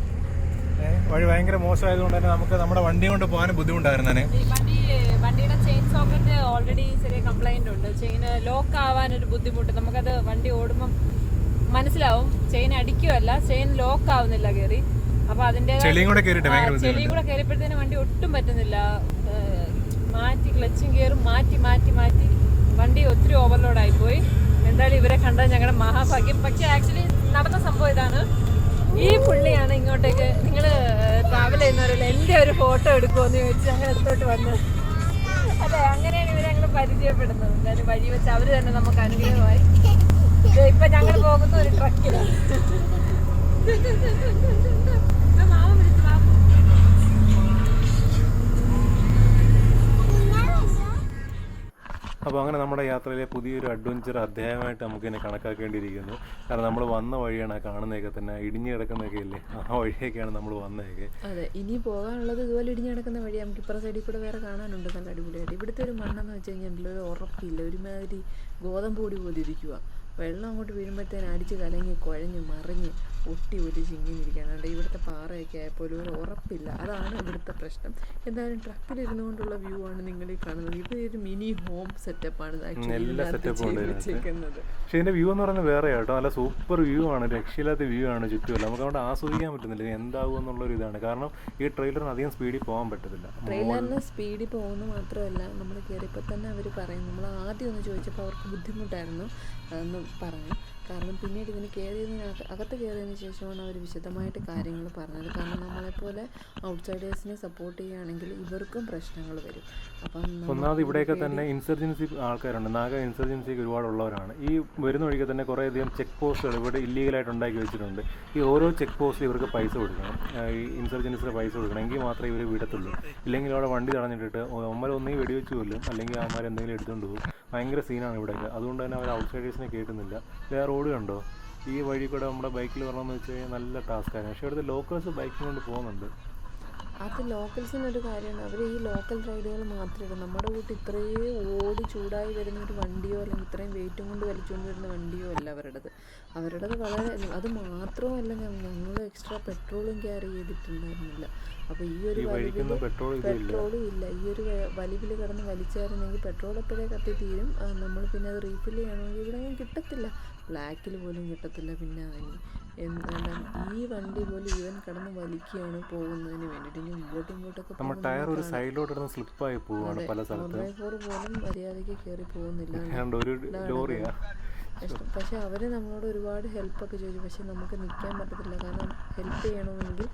വഴി ഭയങ്കര മോശമായതുകൊണ്ട് തന്നെ നമുക്ക് നമ്മുടെ വണ്ടി കൊണ്ട് പോകാനും ബുദ്ധിമുട്ടായിരുന്നു തന്നെ. വണ്ടിയുടെ ചെയിൻ സോക്കറ്റ് ഓൾറെഡി ചെറിയ കംപ്ലൈന്റ് ഉണ്ട്. ചെയിൻ ലോക്ക് ആവാൻ ഒരു ബുദ്ധിമുട്ട്. നമുക്കത് വണ്ടി ഓടുമ്പം മനസ്സിലാവും. ചെയിൻ അടിക്കുമല്ല ചെയിൻ ലോക്ക് ആവുന്നില്ല കയറി. അപ്പൊ അതിന്റെ ചെളിയും കൂടെ കയറിയപ്പോഴത്തേനും വണ്ടി ഒട്ടും പറ്റുന്നില്ല. മാറ്റി ക്ലച്ചും കയറും മാറ്റി മാറ്റി മാറ്റി. വണ്ടി ഒത്തിരി ഓവർലോഡ് ആയിപ്പോയി എന്തായാലും ഇവരെ കണ്ടത് ഞങ്ങളുടെ മഹാഭാഗ്യം. പക്ഷെ ആക്ച്വലി നടന്ന സംഭവം ഇതാണ്. ഈ പുള്ളിയാണ് ഇങ്ങോട്ടേക്ക് നിങ്ങൾ ട്രാവൽ ചെയ്യുന്നവരല്ല എന്റെ ഒരു ഫോട്ടോ എടുക്കുമെന്ന് ചോദിച്ച് ഞങ്ങൾ എത്തോട്ട് വന്നത് അതെ അങ്ങനെയാണ് ഇവരെ ഞങ്ങൾ പരിചയപ്പെടുന്നത്. എന്തായാലും വഴി വെച്ച് അവർ തന്നെ നമുക്ക് അനുഗ്രഹമായി. ഇപ്പൊ ഞങ്ങൾ പോകുന്ന ഒരു ട്രക്കിലാണ് അപ്പോൾ അങ്ങനെ നമ്മുടെ യാത്രയിലെ പുതിയൊരു അഡ്വഞ്ചർ അധ്യായമായിട്ട് നമുക്കിതിനെ കണക്കാക്കേണ്ടിയിരിക്കുന്നു. കാരണം നമ്മൾ വന്ന വഴിയാണ് കാണുന്നതൊക്കെ തന്നെ ഇടിഞ്ഞു കിടക്കുന്നതൊക്കെ ഇല്ലേ ആ വഴിയൊക്കെയാണ് നമ്മൾ വന്നതൊക്കെ. അതെ ഇനി പോകാനുള്ളത് ഇതുപോലെ ഇടിഞ്ഞു കിടക്കുന്ന വഴി നമുക്ക് ഇപ്പുറ സൈഡിൽ കൂടെ വേറെ കാണാനുണ്ട് നല്ല അടിപൊളിയായിട്ട്. ഇവിടുത്തെ ഒരു മണ്ണെന്ന് വെച്ച് കഴിഞ്ഞാൽ ഒരു ഉറപ്പില്ല. ഒരുമാതിരി ഗോതമ്പ് പൊടി പോലെ ഇരിക്കുക വെള്ളം അങ്ങോട്ട് വീഴുമ്പോഴത്തേന് അടിച്ച് കലങ്ങി കുഴഞ്ഞ് മറിഞ്ഞ് ഒട്ടി ഒരു ഇങ്ങനെ ഇരിക്കാനുണ്ട് ഇവിടുത്തെ പാറയൊക്കെ ആയപ്പോൾ ഒരു ഉറപ്പില്ല. അതാണ് ഇവിടുത്തെ പ്രശ്നം. എന്തായാലും ട്രക്കിലിരുന്നു കൊണ്ടുള്ള വ്യൂ ആണ് നിങ്ങൾ ഈ കാണുന്നത്. ഇത് ഒരു മിനി ഹോം സെറ്റപ്പാണ് ആണ്. വെച്ചേക്കുന്നത് പക്ഷേ ഇതിന്റെ വ്യൂ എന്ന് പറയുന്നത് വേറെ കേട്ടോ. നല്ല സൂപ്പർ വ്യൂ ആണ്. രക്ഷയില്ലാത്ത വ്യൂ ആണ് ചുറ്റുമല്ല നമുക്ക് അവിടെ ആസ്വദിക്കാൻ പറ്റുന്നില്ല. എന്താകും എന്നുള്ള ഒരു ഇതാണ്. കാരണം ഈ ട്രെയിലറിന് അധികം സ്പീഡിൽ പോകാൻ പറ്റത്തില്ല. ട്രെയിലറിന് സ്പീഡിൽ പോകുന്ന മാത്രമല്ല നമ്മൾ കയറിയപ്പോൾ തന്നെ അവർ പറയും. നമ്മൾ ആദ്യം ഒന്ന് ചോദിച്ചപ്പോൾ അവർക്ക് ബുദ്ധിമുട്ടായിരുന്നു. എന്ന് പറഞ്ഞു. കാരണം പിന്നീട് ഇതിന് കയറിയതിന് അക- അകത്ത് കയറിയതിന് ശേഷമാണ് അവർ വിശദമായിട്ട് കാര്യങ്ങൾ പറഞ്ഞത്. കാരണം നമ്മളെപ്പോലെ ഔട്ട്സൈഡേഴ്സിനെ സപ്പോർട്ട് ചെയ്യുകയാണെങ്കിൽ ഇവർക്കും പ്രശ്നങ്ങൾ വരും. അപ്പം ഒന്നാമത് ഇവിടെയൊക്കെ തന്നെ ഇൻസർജൻസി ആൾക്കാരുണ്ട്. നാഗ ഇൻസർജൻസിക്ക് ഒരുപാടുള്ളവരാണ് ഈ വരുന്ന വഴിക്ക് തന്നെ കുറേ കുറേയധികം ചെക്ക് പോസ്റ്റുകൾ ഇവിടെ ഇല്ലീഗലായിട്ട് ഉണ്ടാക്കി വെച്ചിട്ടുണ്ട്. ഈ ഓരോ ചെക്ക് പോസ്റ്റിൽ ഇവർക്ക് പൈസ കൊടുക്കണം. ഈ ഇൻസർജൻസിന് പൈസ കൊടുക്കണം. എങ്കിൽ മാത്രമേ ഇവർ വിടത്തുള്ളൂ. ഇല്ലെങ്കിൽ അവിടെ വണ്ടി തടഞ്ഞിട്ടിട്ട് ഒമ്മൽ ഒന്നീ വെടിവെച്ച് കൊല്ലും. അല്ലെങ്കിൽ അവന്മാർ എന്തെങ്കിലും എടുത്തുകൊണ്ട് പോകും. ഭയങ്കര സീനാണ് ഇവിടെയൊക്കെ. അതുകൊണ്ട് തന്നെ അവർ ഔട്ട്സൈഡേഴ്സിനെ കേട്ടുന്നില്ല വേറെ റോഡ് കണ്ടോ? ഈ വഴി കൂടെ നമ്മുടെ ബൈക്കിൽ വരണമെന്ന് വെച്ച് കഴിഞ്ഞാൽ നല്ല ടാസ്ക്കാണ് പക്ഷേ ഇവിടുത്തെ ലോക്കൽസ് ബൈക്കിൽ കൊണ്ട് പോകുന്നുണ്ട്. അത് ലോക്കൽസിനൊരു കാര്യമാണ്. അവർ ഈ ലോക്കൽ റൈഡുകൾ മാത്രമേ ഉള്ളൂ നമ്മുടെ കൂട്ടി ഇത്രയും ഓടി ചൂടായി വരുന്ന ഒരു വണ്ടിയോ അല്ലെങ്കിൽ ഇത്രയും വെയിറ്റും കൊണ്ട് വലിച്ചുകൊണ്ട് വരുന്ന വണ്ടിയോ അല്ല അവരുടേത്. അവരുടേത് വളരെ അത് മാത്രമല്ല ഞങ്ങൾ എക്സ്ട്രാ പെട്രോളും ക്യാരി ചെയ്തിട്ടുണ്ടായിരുന്നില്ല. അപ്പോൾ ഈ ഒരു വലിവിൽ പെട്രോളും ഇല്ല. ഈ ഒരു വലിവിൽ കിടന്ന് വലിച്ചായിരുന്നെങ്കിൽ പെട്രോൾ എപ്പോഴേ കത്തി തീരും. നമ്മൾ പിന്നെ അത് റീഫിൽ ചെയ്യണമെങ്കിൽ ഇവിടെ ഞാൻ കിട്ടത്തില്ല. ബ്ലാക്കിൽ പോലും കിട്ടത്തില്ല. പിന്നെ എന്താണ് ഈ വണ്ടി പോലും ഇവൻ കിടന്ന് വലിക്കുകയാണ് പോകുന്നതിന് വേണ്ടിയിട്ട്. ഇനി ഇങ്ങോട്ടും ഇങ്ങോട്ടൊക്കെ നമ്മൾ ടയർ ഒരു സൈഡിലോട്ട് ഇടുന്ന സ്ലിപ്പായി പോവുകയാണ് പല സ്ഥലത്തും. ഫോർ പോലും മര്യാദയ്ക്ക് കയറി പോകുന്നില്ല. ഒരു ലോറിയാ. കഷ്ടം പക്ഷെ അവർ നമ്മളോട് ഒരുപാട് ഹെൽപ്പൊക്കെ ചോദിച്ചു. പക്ഷെ നമുക്ക് നിൽക്കാൻ പറ്റത്തില്ല. കാരണം ഹെൽപ്പ് ചെയ്യണമെങ്കിൽ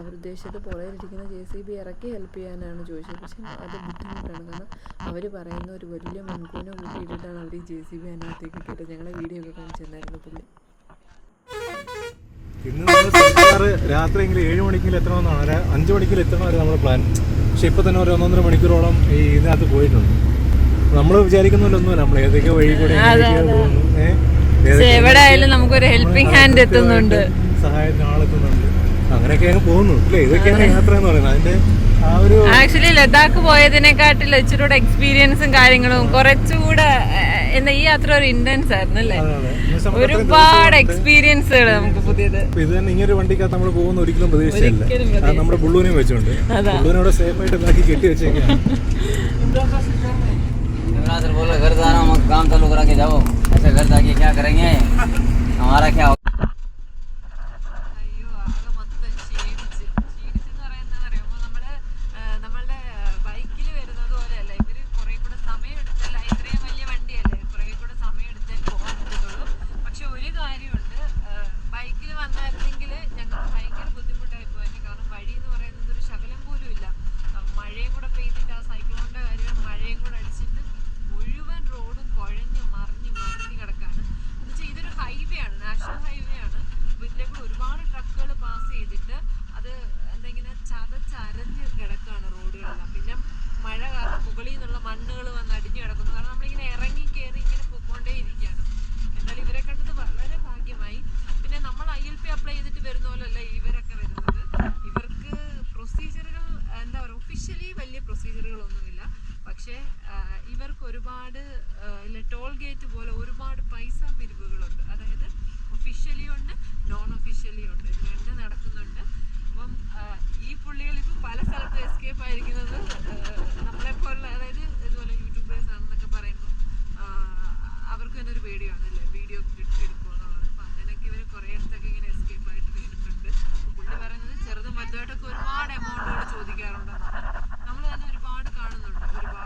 അവരുദ്ദേശിച്ചത് പുറയിലിരിക്കുന്ന ജെ സി ബി ഇറക്കി ഹെൽപ്പ് ചെയ്യാനാണ് ചോദിച്ചത്. പക്ഷെ അത് ബുദ്ധിമുട്ടാണ്. കാരണം അവർ പറയുന്ന ഒരു വലിയ മുൻകൂനെ കൂട്ടിയിട്ടിട്ടാണ് അവർ ഈ ജെ സി ബി അതിനകത്തേക്ക് ഇട്ടിട്ട് ഞങ്ങളെ വീഡിയോ ഒക്കെ കാണിച്ചിട്ടുണ്ടായിരുന്നു പുള്ളി. ഇന്ന് രാത്രിയെങ്കിലും ഏഴ് മണിക്കെങ്കിലും എത്തണമെന്നാണ്. അഞ്ചു മണിക്കെങ്കിലും എത്തണമായിരുന്നു നമ്മുടെ പ്ലാൻ പക്ഷെ ഇപ്പോൾ തന്നെ ഒരു ഒന്നൊന്നര മണിക്കൂറോളം ഈ ഇതിനകത്ത് പോയിട്ടുണ്ട്. നമ്മൾ വിചാരിക്കുന്നതിലൊന്നുമല്ല നമ്മൾ ഏതൊക്കെ വഴി കൂടെ എവിടെ ആയാലും നമുക്കൊരു ഹെൽപ്പിംഗ് ഹാൻഡ് എത്തുന്നുണ്ട്. സഹായത്തിന് ആളെത്തുന്നുണ്ട്. അങ്ങനെയൊക്കെ അങ്ങ് പോകുന്നു. അല്ലേ? ഇതൊക്കെയാണ് യാത്ര എന്ന് പറയുന്നത്. അതിന്റെ ആക്ച്വലി ലഡാക്ക് പോയതിനെക്കാട്ടിൽ ഇച്ചിരി കൂടെ എക്സ്പീരിയൻസും കാര്യങ്ങളും കുറച്ചുകൂടെ എന്താ ഈ യാത്ര ഒരു ഇന്റൻസ് ആയിരുന്നു അല്ലേ? ഒരുപാട് എക്സ്പീരിയൻസുകൾ നമുക്ക് പുതിയത്. ഇത് തന്നെ ഇങ്ങനെ വണ്ടിക്കകത്ത് നമ്മൾ പോകുന്ന ഒരിക്കലും പ്രതീക്ഷയില്ല നമ്മുടെ ബുള്ളൂനെ വെച്ചുകൊണ്ട്. ബുള്ളൂനോടെ സേഫ് ആയിട്ട് ഇതാക്കി കെട്ടി വെച്ചേക്കാണ്. इमरान सर बोलो घर जाना हम काम चालू करा के जाओ ऐसे घर जाके क्या करेंगे हमारा क्या ടോൾ ഗേറ്റ് പോലെ ഒരുപാട് പൈസ പിരിവുകളുണ്ട്. അതായത് ഒഫീഷ്യലി ഉണ്ട് നോൺ ഒഫീഷ്യലി ഉണ്ട്. ഇത് രണ്ട് നടക്കുന്നുണ്ട്. അപ്പം ഈ പുള്ളികൾ ഇപ്പോൾ പല സ്ഥലത്തും എസ്കേപ്പ് ആയിരിക്കുന്നത് നമ്മളെപ്പോലുള്ള അതായത് ഇതുപോലെ യൂട്യൂബേഴ്സ് ആണെന്നൊക്കെ പറയുമ്പോൾ അവർക്ക് തന്നെ ഒരു പേടിയാണ് അല്ലേ? വീഡിയോ എടുക്കുക എന്നുള്ളത്. അപ്പം അങ്ങനെയൊക്കെ ഇവർ കുറേ ഇടത്തൊക്കെ ഇങ്ങനെ എസ്കേപ്പ് ആയിട്ട് വീണിട്ടുണ്ട് പുള്ളി പറയുന്നത് ചെറുതും വലുതായിട്ടൊക്കെ ഒരുപാട് എമൗണ്ടുകൾ ചോദിക്കാറുണ്ടെന്നാണ് നമ്മൾ തന്നെ ഒരുപാട് കാണുന്നുണ്ട്. ഒരുപാട്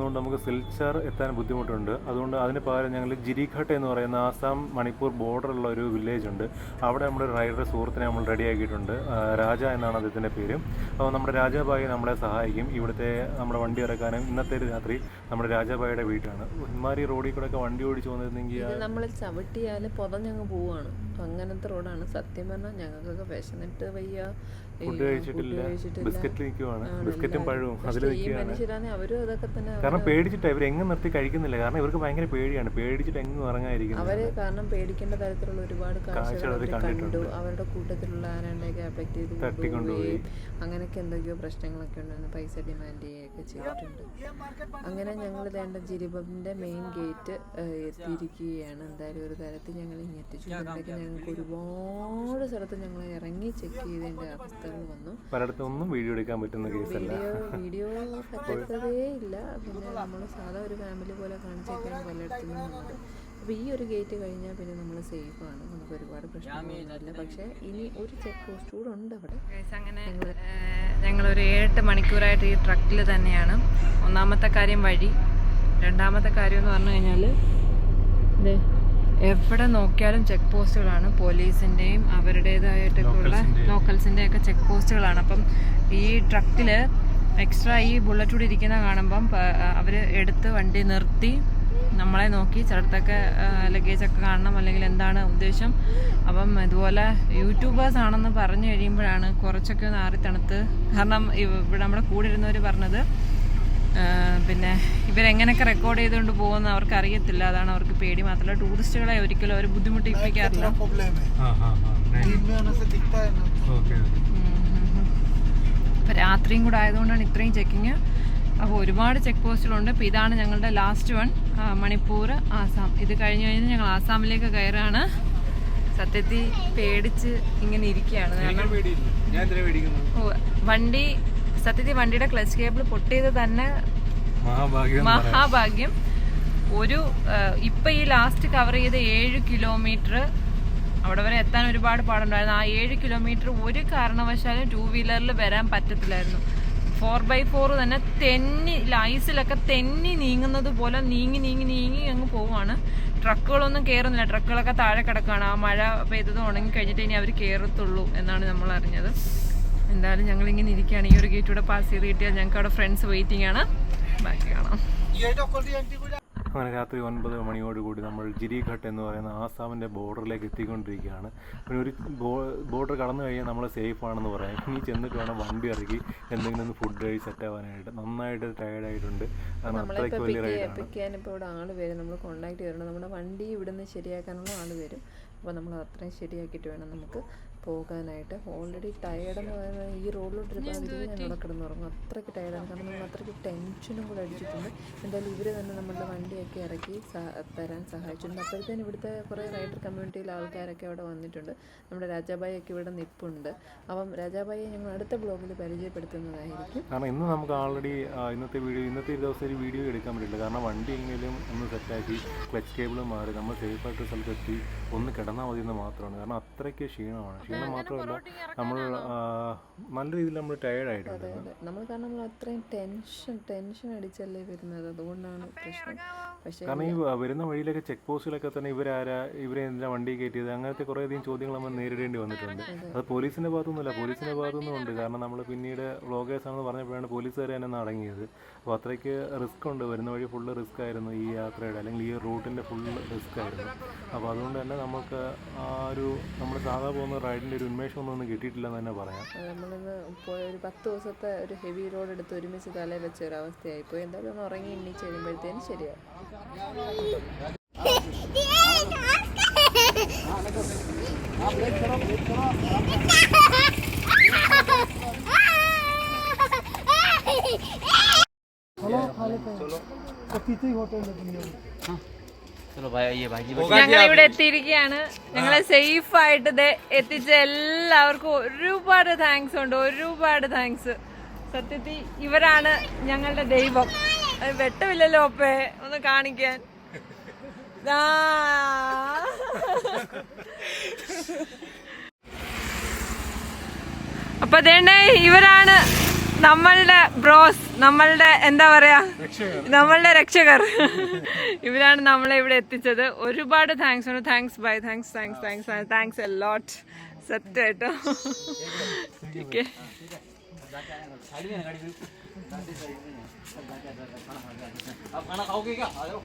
റോഡ് നമുക്ക് സിൽച്ചർ എത്താൻ ബുദ്ധിമുട്ടുണ്ട്. അതുകൊണ്ട് അതിന് പകരം ഞങ്ങൾ ജിരിഘട്ട് എന്ന് പറയുന്ന ആസാം മണിപ്പൂർ ബോർഡറുള്ള ഒരു വില്ലേജ് ഉണ്ട്. അവിടെ നമ്മുടെ റൈഡർ സുഹൃത്തിനെ നമ്മൾ റെഡിയാക്കിയിട്ടുണ്ട് രാജ എന്നാണ് അദ്ദേഹത്തിന്റെ പേര്. അപ്പോൾ നമ്മുടെ രാജാബായി നമ്മളെ സഹായിക്കും. ഇവിടുത്തെ നമ്മുടെ വണ്ടി ഇറക്കാനും ഇന്നത്തെ രാത്രി നമ്മുടെ രാജാബായിയുടെ വീട്ടാണ് ഇമാരി റോഡിൽ കൂടെ ഒക്കെ വണ്ടി ഓടിച്ചു വന്നിരുന്നെങ്കിൽ നമ്മൾ ചവിട്ടിയാൽ പുതഞ്ഞങ്ങ് പോവാണ്. അങ്ങനത്തെ റോഡാണ് സത്യം പറഞ്ഞാൽ ഞങ്ങൾക്കൊക്കെ വിശന്നിട്ട് വയ്യ. ഫുഡ് കഴിച്ചിട്ടില്ല. ബിസ്ക്കറ്റിൽ നിൽക്കുവാണ് ബിസ്ക്കറ്റും പഴവും അതിൽ നിൽക്കുകയാണ് കാരണം പേടിച്ചിട്ട് ഇവർ എങ്ങും നിർത്തി കഴിക്കുന്നില്ല. കാരണം ഇവർക്ക് ഭയങ്കര പേടിയാണ്. പേടിച്ചിട്ട് എങ്ങും ഇറങ്ങാതിരിക്കുന്നത് അവർ കാരണം പേടിക്കേണ്ട തരത്തിലുള്ള ഒരുപാട് കാഴ്ചകൾ കണ്ടു. അവരുടെ കൂട്ടത്തിലുള്ള ആരാണ്ടൊക്കെ അഫക്ട് ചെയ്ത് തട്ടിക്കൊണ്ടുപോയി. അങ്ങനെയൊക്കെ എന്തൊക്കെയോ പ്രശ്നങ്ങളൊക്കെ ഉണ്ടായിരുന്നു. പൈസ ഡിമാൻഡ് ചെയ്യുകയൊക്കെ ചെയ്തിട്ടുണ്ട്. അങ്ങനെ ഞങ്ങൾ വേണ്ട ജിരിബിന്റെ മെയിൻ ഗേറ്റ് എത്തിയിരിക്കുകയാണ്. എന്തായാലും ഒരു തരത്തിൽ ഞങ്ങൾ ഇങ്ങെത്തിച്ചു ഞങ്ങൾക്ക് ഒരുപാട് സ്ഥലത്ത് ഞങ്ങൾ ഇറങ്ങി ചെക്ക് ചെയ്തതിന്റെ അവസ്ഥകൾ വന്നു പലയിടത്തും ഒന്നും വീഡിയോ എടുക്കാൻ പറ്റുന്ന കേസല്ല. വീഡിയോ പറ്റത്തതേ ഇല്ല. പിന്നെ നമ്മൾ സാധാ ഒരു ഫാമിലി പോലെ കാണിച്ചേക്കാൻ പലയിടത്തും അപ്പോൾ ഈ ഒരു ഗേറ്റ് കഴിഞ്ഞാൽ പിന്നെ നമ്മൾ സേഫ് സേഫാണ് നമുക്ക് ഒരുപാട് പ്രശ്നങ്ങളൊന്നുമില്ല. പക്ഷെ ഇനി ഒരു ചെക്ക് പോസ്റ്റ് കൂടെ ഉണ്ട് അവിടെ. അങ്ങനെ ഞങ്ങൾ ഒരു ഏഴെട്ട് മണിക്കൂറായിട്ട് ഈ ട്രക്കിൽ തന്നെയാണ്. ഒന്നാമത്തെ കാര്യം വഴി. രണ്ടാമത്തെ കാര്യം എന്ന് പറഞ്ഞു കഴിഞ്ഞാൽ എവിടെ നോക്കിയാലും ചെക്ക് പോസ്റ്റുകളാണ്. പോലീസിന്റെയും അവരുടേതായിട്ടൊക്കെയുള്ള ലോക്കൽസിന്റെയൊക്കെ ചെക്ക് പോസ്റ്റുകളാണ്. അപ്പം ഈ ട്രക്കിൽ എക്സ്ട്രാ ഈ ബുള്ളറ്റ് കൂടി ഇരിക്കുന്ന കാണുമ്പം അവർ എടുത്ത് വണ്ടി നിർത്തി നമ്മളെ നോക്കി ചിലടത്തൊക്കെ ലഗേജ് ഒക്കെ കാണണം അല്ലെങ്കിൽ എന്താണ് ഉദ്ദേശം. അപ്പം ഇതുപോലെ യൂട്യൂബേഴ്സ് ആണെന്ന് പറഞ്ഞു കഴിയുമ്പോഴാണ് കുറച്ചൊക്കെ ഒന്ന് ആറി തണുത്ത് കാരണം ഇവിടെ നമ്മുടെ കൂടെ ഇരുന്നവർ പറഞ്ഞത് പിന്നെ ഇവരെങ്ങനെയൊക്കെ റെക്കോർഡ് ചെയ്തുകൊണ്ട് പോകുന്ന അവർക്ക് അറിയത്തില്ല അതാണ് അവർക്ക് പേടി. മാത്രമല്ല ടൂറിസ്റ്റുകളെ ഒരിക്കലും അവർ ബുദ്ധിമുട്ടിപ്പിക്കാറില്ല. ഇപ്പം രാത്രിയും കൂടെ ആയതുകൊണ്ടാണ് ഇത്രയും ചെക്കിങ് അപ്പോൾ ഒരുപാട് ചെക്ക് പോസ്റ്റുകളുണ്ട് അപ്പോൾ ഇതാണ് ഞങ്ങളുടെ ലാസ്റ്റ് വൺ മണിപ്പൂർ ആസാം. ഇത് കഴിഞ്ഞ് കഴിഞ്ഞാൽ ഞങ്ങൾ ആസാമിലേക്ക് കയറുകയാണ്. സത്യത്തിൽ പേടിച്ച് ഇങ്ങനെ ഇരിക്കുകയാണ്. വണ്ടി സത്യത്തിൽ വണ്ടിയുടെ ക്ലച്ച് കേബിൾ പൊട്ടിയത് തന്നെ മഹാഭാഗ്യം ഒരു ഇപ്പൊ ഈ ലാസ്റ്റ് കവർ ചെയ്ത ഏഴ് കിലോമീറ്റർ അവിടെ വരെ എത്താൻ ഒരുപാട് പാടുണ്ടായിരുന്നു. ആ ഏഴ് കിലോമീറ്റർ ഒരു കാരണവശാലും ടൂ വീലറിൽ വരാൻ പറ്റത്തില്ലായിരുന്നു. ഫോർ ബൈ ഫോർ തന്നെ തെന്നി ഐസിലൊക്കെ തെന്നി നീങ്ങുന്നത് പോലെ നീങ്ങി നീങ്ങി നീങ്ങി അങ്ങ് പോവാണ്. ട്രക്കുകളൊന്നും കയറുന്നില്ല ട്രക്കുകളൊക്കെ താഴെ കിടക്കുകയാണ് ആ മഴ പെയ്തത് ഉണങ്ങി കഴിഞ്ഞിട്ട് ഇനി അവർ കയറത്തുള്ളൂ എന്നാണ് നമ്മൾ അറിഞ്ഞത് എന്തായാലും ഞങ്ങൾ ഇങ്ങനെ ഇരിക്കുകയാണ്. ഈ ഒരു ഗേറ്റ് കൂടെ പാസ് ചെയ്ത് കിട്ടിയാൽ ഞങ്ങൾക്ക് അവിടെ ഫ്രണ്ട്സ് വെയിറ്റിംഗ് ആണ്. ബാക്കി കാണാം. അങ്ങനെ രാത്രി ഒൻപത് മണിയോടുകൂടി നമ്മൾ ജിരിഘട്ട് എന്ന് പറയുന്ന ആസാമിന്റെ ബോർഡറിലേക്ക് എത്തിക്കൊണ്ടിരിക്കുകയാണ്. പിന്നെ ഒരു ബോർഡർ കടന്നു കഴിഞ്ഞാൽ നമ്മൾ സേഫ് ആണെന്ന് പറയാം. ഇനി ചെന്നിട്ട് വേണം വണ്ടി ഇറക്കി എന്തെങ്കിലും ഒന്ന് ഫുഡ് കഴിച്ച് സെറ്റ് ആവാനായിട്ട്. നന്നായിട്ട് ടയർഡായിട്ടുണ്ട് കാരണം അത്രയ്ക്ക് വലിയ റൈഡാണ് പിക്ക് ഇവിടെ ആൾ വരും. നമ്മൾ കോൺടാക്ട് ചെയ്യണം. നമ്മുടെ വണ്ടി ഇവിടുന്ന് ശരിയാക്കാനുള്ള ആൾ വരും. അപ്പോൾ നമ്മൾ അത്രയും ശരിയാക്കിയിട്ട് വേണം നമുക്ക് പോകാനായിട്ട് ഓൾറെഡി ടയേർഡ് എന്ന് പറയുന്നത് ഈ റോഡിലോട്ട് ഇരുത്താതിരിക്കും ഞാൻ കിടന്ന് കിടന്നുറങ്ങും. അത്രയ്ക്ക് ടയേർഡാണ് കാരണം നമ്മൾ അത്രയ്ക്ക് ടെൻഷനും കൂടെ അടിച്ചിട്ടുണ്ട്. എന്തായാലും ഇവർ തന്നെ നമ്മളുടെ വണ്ടിയൊക്കെ ഇറക്കി തരാൻ സഹായിച്ചിട്ടുണ്ട്. അപ്പോഴത്തേനും ഇവിടുത്തെ കുറേ റൈഡർ കമ്മ്യൂണിറ്റിയിലെ ആൾക്കാരൊക്കെ അവിടെ വന്നിട്ടുണ്ട്. നമ്മുടെ രാജാബായി ഒക്കെ ഇവിടെ നിൽപ്പുണ്ട് അപ്പം രാജാബായിയെ ഞങ്ങൾ അടുത്ത ബ്ലോഗിൽ പരിചയപ്പെടുത്തുന്നതായിരിക്കും. കാരണം ഇന്ന് നമുക്ക് ഓൾറെഡി ഇന്നത്തെ വീഡിയോ ഇന്നത്തെ ഒരു ദിവസം ഒരു വീഡിയോ എടുക്കാൻ പറ്റില്ല. കാരണം വണ്ടി എങ്കിലും ഒന്ന് സെറ്റാക്കി ക്ലച്ച് കേബിൾ മാറി നമ്മൾ സേഫായിട്ട് സ്ഥലത്തെത്തി ഒന്ന് കിടന്നാൽ മതി എന്ന് മാത്രമാണ്. കാരണം അത്രയ്ക്ക് ക്ഷീണമാണ്. ക്ഷീണം മാത്രമല്ല നമ്മൾ നല്ല രീതിയിൽ നമ്മൾ ടയേർഡ് ആയിട്ടുണ്ട്. നമ്മൾ കാരണം നമ്മൾ അത്രയും ടെൻഷൻ ടെൻഷൻ അടിച്ചല്ലേ വരുന്നത്. അതുകൊണ്ടാണ് പ്രശ്നം. പക്ഷേ കാരണം ഈ വരുന്ന വഴിയിലൊക്കെ ചെക്ക് പോസ്റ്റിലൊക്കെ തന്നെ ഇവരാരാ ഇവരെ എന്തിനാ വണ്ടി കയറ്റിയത്? അങ്ങനത്തെ കുറേയധികം ചോദ്യങ്ങൾ നമ്മൾ നേരിടേണ്ടി വന്നിട്ടുണ്ട്. അത് പോലീസിന്റെ ഭാഗത്തൊന്നുമില്ല. പോലീസിന്റെ ഭാഗത്തൊന്നും ഉണ്ട് കാരണം നമ്മൾ പിന്നീട് വ്ളോഗേഴ്സ് ആണെന്ന് പറഞ്ഞപ്പോഴാണ് പോലീസുകാരെ തന്നെ നടങ്ങിയത് അപ്പോൾ അത്രയ്ക്ക് റിസ്ക് ഉണ്ട്. വരുന്ന വഴി ഫുള്ള് റിസ്ക് ആയിരുന്നു ഈ യാത്രയുടെ അല്ലെങ്കിൽ ഈ റൂട്ടിന്റെ ഫുള്ള് റിസ്ക് ആയിരുന്നു. അപ്പോൾ അതുകൊണ്ട് തന്നെ നമുക്ക് ആ ഒരു നമ്മൾ സാധാ പോകുന്ന റൈഡിന്റെ ഒരു ഉന്മേഷം ഒന്നും കിട്ടിയിട്ടില്ലെന്ന് തന്നെ പറയാം. നമ്മളിന്ന് പോയ ഒരു പത്ത് ദിവസത്തെ ഒരു ഹെവി റോഡ് എടുത്ത് ഒരുമിച്ച് തലയിൽ വെച്ച ഒരു അവസ്ഥയായി പോയി എന്തായാലും ഒന്ന് ഉറങ്ങി എണ്ണീച്ച് കഴിയുമ്പോഴത്തേനും ശരിയാണ് Hey! ഞങ്ങൾ ഇവിടെ എത്തിയിരിക്കുകയാണ്. ഞങ്ങളെ സേഫ് ആയിട്ട് ദേ എത്തിച്ച എല്ലാവർക്കും ഒരുപാട് താങ്ക്സ് ഉണ്ട് ഒരുപാട് താങ്ക്സ് സത്യത്തി ഇവരാണ് ഞങ്ങളുടെ ദൈവം. വെട്ടമില്ലല്ലോ അപ്പേ ഒന്ന് കാണിക്കാൻ. അപ്പൊ അതേണ്ടേ ഇവരാണ് നമ്മളുടെ ബ്രോസ് നമ്മളുടെ എന്താ പറയാ നമ്മളുടെ രക്ഷകർ ഇവരാണ് നമ്മളെ ഇവിടെ എത്തിച്ചത് ഒരുപാട് താങ്ക്സ് ഉണ്ട് thanks bye thanks thanks thanks thanks a lot സത്യമായിട്ടോ okay अब खाना खाओगे क्या आ जाओ